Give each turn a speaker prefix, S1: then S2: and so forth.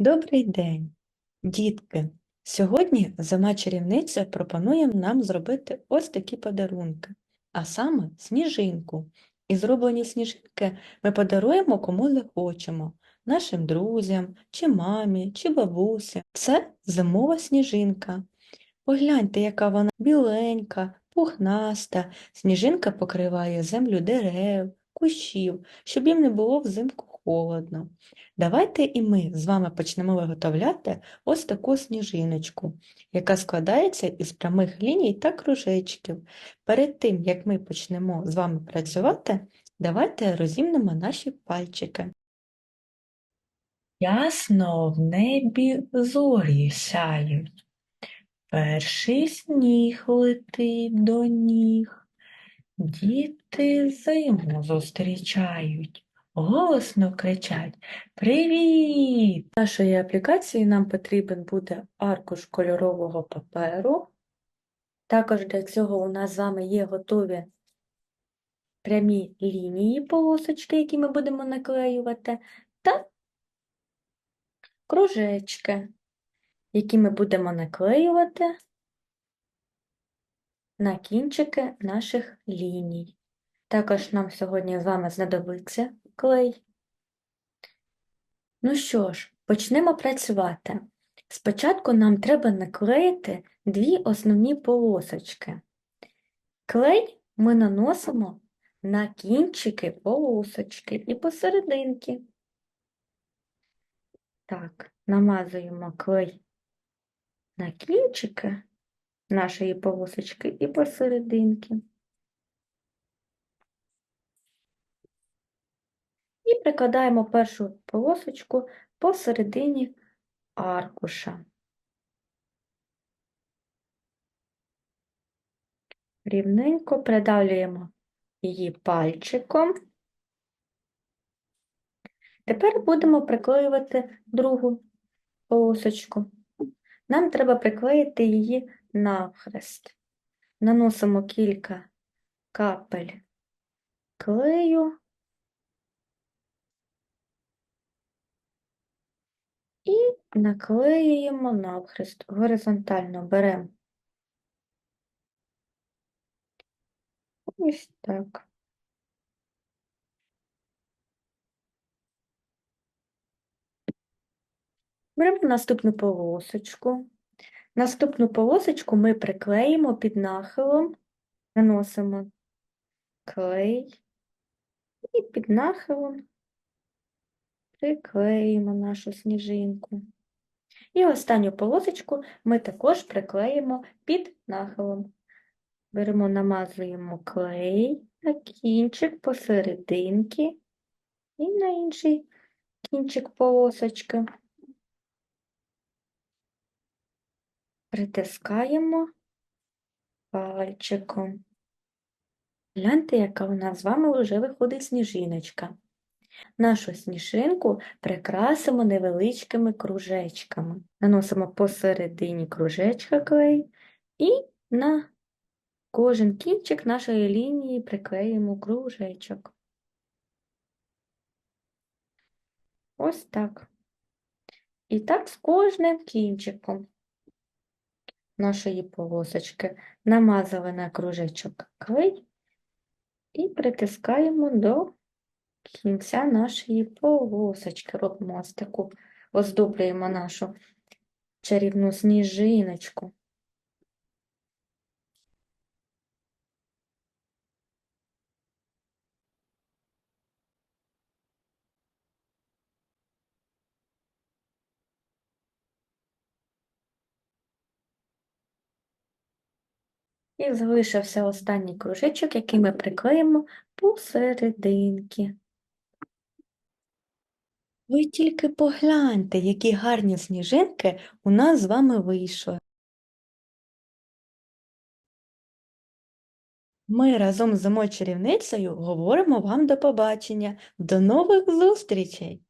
S1: Добрий день, дітки! Сьогодні зима чарівниця пропонує нам зробити ось такі подарунки, а саме сніжинку. І зроблені сніжинки ми подаруємо кому захочемо, нашим друзям, чи мамі, чи бабусі. Це зимова сніжинка. Погляньте, яка вона біленька, пухнаста. Сніжинка покриває землю дерев, кущів, щоб їм не було взимку холодно. Давайте і ми з вами почнемо виготовляти ось таку сніжиночку, яка складається із прямих ліній та кружечків. Перед тим, як ми почнемо з вами працювати, давайте розімнемо наші пальчики. Ясно в небі зорі сяють. Перший сніг летить до ніг. Діти зиму зустрічають, голосно кричать Привіт! В нашої аплікації нам потрібен буде аркуш кольорового паперу. Також для цього у нас з вами є готові прямі лінії полосочки, які ми будемо наклеювати, та кружечки, які ми будемо наклеювати на кінчики наших ліній. Також нам сьогодні з вами знадобиться клей. Ну що ж, почнемо працювати. Спочатку нам треба наклеїти дві основні полосочки. Клей ми наносимо на кінчики полосочки і посерединки. Так, намазуємо клей на кінчики нашої полосочки і посерединки. І прикладаємо першу полосочку посередині аркуша. Рівненько придавлюємо її пальчиком. Тепер будемо приклеювати другу полосочку. Нам треба приклеїти її навхрест. Наносимо кілька капель клею і наклеюємо навхрест. Горизонтально беремо ось так. Беремо наступну полосочку. Наступну полосочку ми приклеїмо під нахилом, наносимо клей і під нахилом приклеїмо нашу сніжинку. І останню полосочку ми також приклеїмо під нахилом. Беремо, намазуємо клей на кінчик посерединки і на інший кінчик полосочки. Притискаємо пальчиком. Гляньте, яка у нас з вами вже виходить сніжиночка. Нашу сніжинку прикрасимо невеличкими кружечками. Наносимо посередині кружечка клей і на кожен кінчик нашої лінії приклеїмо кружечок. Ось так. І так з кожним кінчиком нашої полосочки намазали на кружечок клей і притискаємо до кінця нашої полосочки. Робимо ось таку, оздоблюємо нашу чарівну сніжиночку. І залишився останній кружечок, який ми приклеїмо посерединки. Ви тільки погляньте, які гарні сніжинки у нас з вами вийшли. Ми разом з зимою чарівницею говоримо вам до побачення. До нових зустрічей!